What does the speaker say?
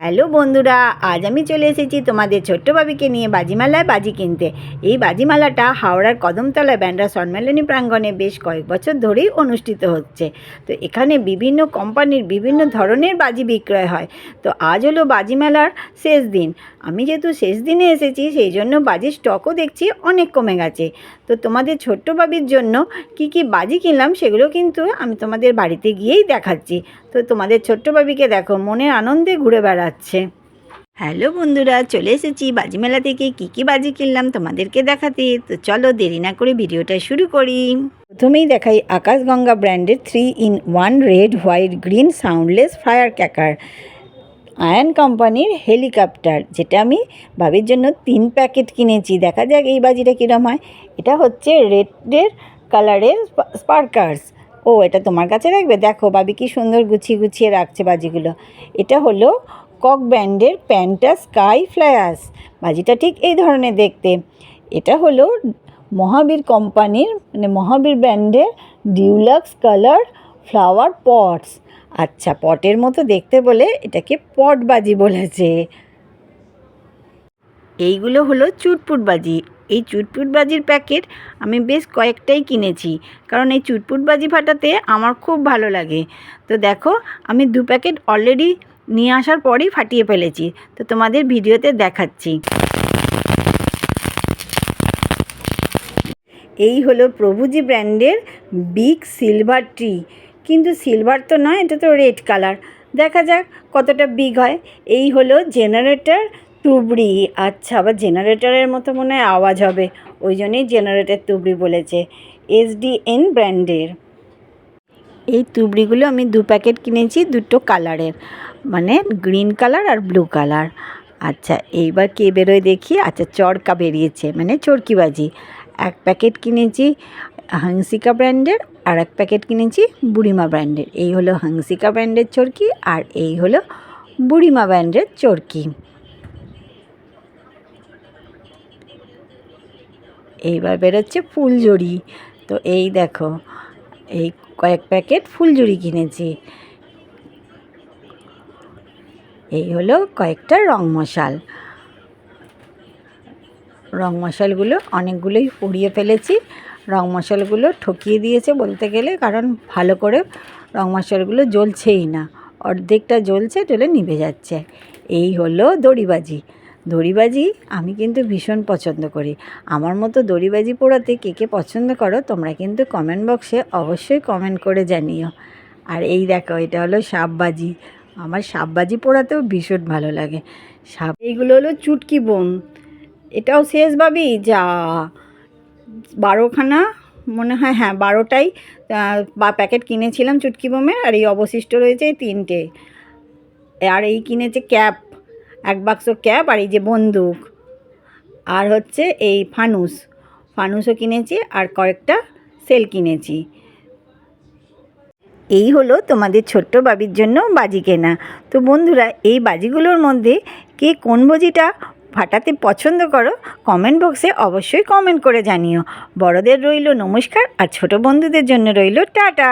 Hello বন্ধুরা, আজ আমি চলে এসেছি তোমাদের ছোট্ট বাবিকে নিয়ে বাজিমালায় বাজি কিনতে। এই বাজিমালাটা হাওড়ার কদমতলায় ব্যান্ডা সম্মেলনী প্রাঙ্গণে বেশ কয়েক বছর ধরেই অনুষ্ঠিত হচ্ছে। তো এখানে বিভিন্ন কোম্পানির বিভিন্ন ধরনের বাজি বিক্রয় হয়। তো আজ হলো বাজিমেলার শেষ দিন। আমি যেহেতু শেষ দিনে এসেছি, সেই জন্য বাজির স্টকও দেখছি অনেক কমে গেছে। তো তোমাদের ছোট্ট বাবির জন্য কি কি বাজি কিনলাম সেগুলো কিন্তু আমি তোমাদের বাড়িতে গিয়েই দেখাচ্ছি। তো তোমাদের ছোট্ট বাবিকে দেখো, মনের আনন্দে ঘুরে বেড়াচ্ছে হ্যালো বন্ধুরা, চলে এসেছি বাজি মেলা থেকে কী কী বাজি কিনলাম তোমাদেরকে দেখাতে। তো চলো দেরি না করে ভিডিওটা শুরু করি। প্রথমেই দেখাই আকাশগঙ্গা ব্র্যান্ডের three in one red, white, green, soundless, fire cracker Ayan কোম্পানির হেলিকপ্টার, যেটা আমি ভাবির জন্য তিন প্যাকেট কিনেছি। দেখা যাক এই বাজিটা কীরকম হয়। এটা হচ্ছে রেডের কালারের স্পার্কার্স। ও, এটা তোমার কাছে রাখবে? দেখো বাবি কি সুন্দর গুছিয়ে গুছিয়ে রাখছে বাজিগুলো। এটা হলো কক ব্র্যান্ডের প্যান্টা স্কাই ফ্লায়াস বাজিটা ঠিক এই ধরনের দেখতে। এটা হলো মহাবীর কোম্পানির মানে মহাবীর ব্র্যান্ডের ডিউলাক্স কালার ফ্লাওয়ার পটস। আচ্ছা পটের মতো দেখতে বলে এটাকে পট বাজি বলেছে এইগুলো হলো চুটপুট বাজি। এই চুটপুট বাজির প্যাকেট আমি বেশ কয়েকটাই কিনেছি, কারণ এই চুটপুট বাজি ফাটাতে আমার খুব ভালো লাগে। তো দেখো, আমি দু প্যাকেট অলরেডি নিয়ে আসার পরেই ফাটিয়ে ফেলেছি। তো তোমাদের ভিডিওতে দেখাচ্ছি। এই হলো প্রভুজি ব্র্যান্ডের বিগ সিলভার ট্রি। কিন্তু সিলভার তো নয়, এটা তো রেড কালার। দেখা যাক কতটা বিগ হয়। এই হলো জেনারেটর তুবড়ি। আচ্ছা আবার জেনারেটরের মতো মনে হয় আওয়াজ হবে। ওই জন্যই জেনারেটর তুবড়ি বলেছে এসডিএন ব্র্যান্ডের। এই তুবড়িগুলো আমি দু প্যাকেট কিনেছি দুটো কালারের। মানে গ্রিন কালার আর ব্লু কালার আচ্ছা এইবার কে বেরোয় দেখি? আচ্ছা চরকা বেরিয়েছে মানে চরকিবাজি। এক প্যাকেট কিনেছি হাংসিকা ব্র্যান্ডের আর এক প্যাকেট কিনেছি বুড়িমা ব্র্যান্ডের এই হলো হাংসিকা ব্র্যান্ডের চরকি আর এই হলো বুড়িমা ব্র্যান্ডের চরকি। এইবার বেরোচ্ছে ফুলঝুরি। তো এই দেখো, এই কয়েক প্যাকেট ফুলঝুরি কিনেছি। এই হলো কয়েকটা রং মশাল। রং মশালগুলো অনেকগুলোই উড়িয়ে ফেলেছি। রং মশালগুলো ঠকিয়ে দিয়েছে বলতে গেলে, কারণ ভালো করে রং মশালগুলো জ্বলছেই না। অর্ধেকটা জ্বলছে জ্বলে নিভে যাচ্ছে। এই হলো দড়িবাজি। দড়িবাজি আমি কিন্তু ভীষণ পছন্দ করি। আমার মতো দড়িবাজি পোড়াতে কে কে পছন্দ করো, তোমরা কিন্তু কমেন্ট বক্সে অবশ্যই কমেন্ট করে জানিও। আর এই দেখো, এটা হলো সাপবাজি। আমার সাপবাজি পোড়াতেও ভীষণ ভালো লাগে। সাপ এইগুলো হলো চুটকি বোন। এটাও শেষ ভাবি? যা, বারোখানা মনে হয় হ্যাঁ বারোটাই বা প্যাকেট কিনেছিলাম চুটকি বোমের আর এই অবশিষ্ট রয়েছে এই তিনটে। আর এই কিনেছে ক্যাপ, এক বাক্স ক্যাপ আর এই যে বন্দুক। আর হচ্ছে এই ফানুস। ফানুসও কিনেছি আর কয়েকটা সেল কিনেছি। এই হলো তোমাদের ছোট্ট বাবির জন্য বাজি কেনা। তো বন্ধুরা, এই বাজিগুলোর মধ্যে কে কোন বাজিটা ফাটাতে পছন্দ করো কমেন্ট বক্সে অবশ্যই কমেন্ট করে জানিও। বড়দের রইল নমস্কার আর ছোট বন্ধুদের জন্য রইল টাটা।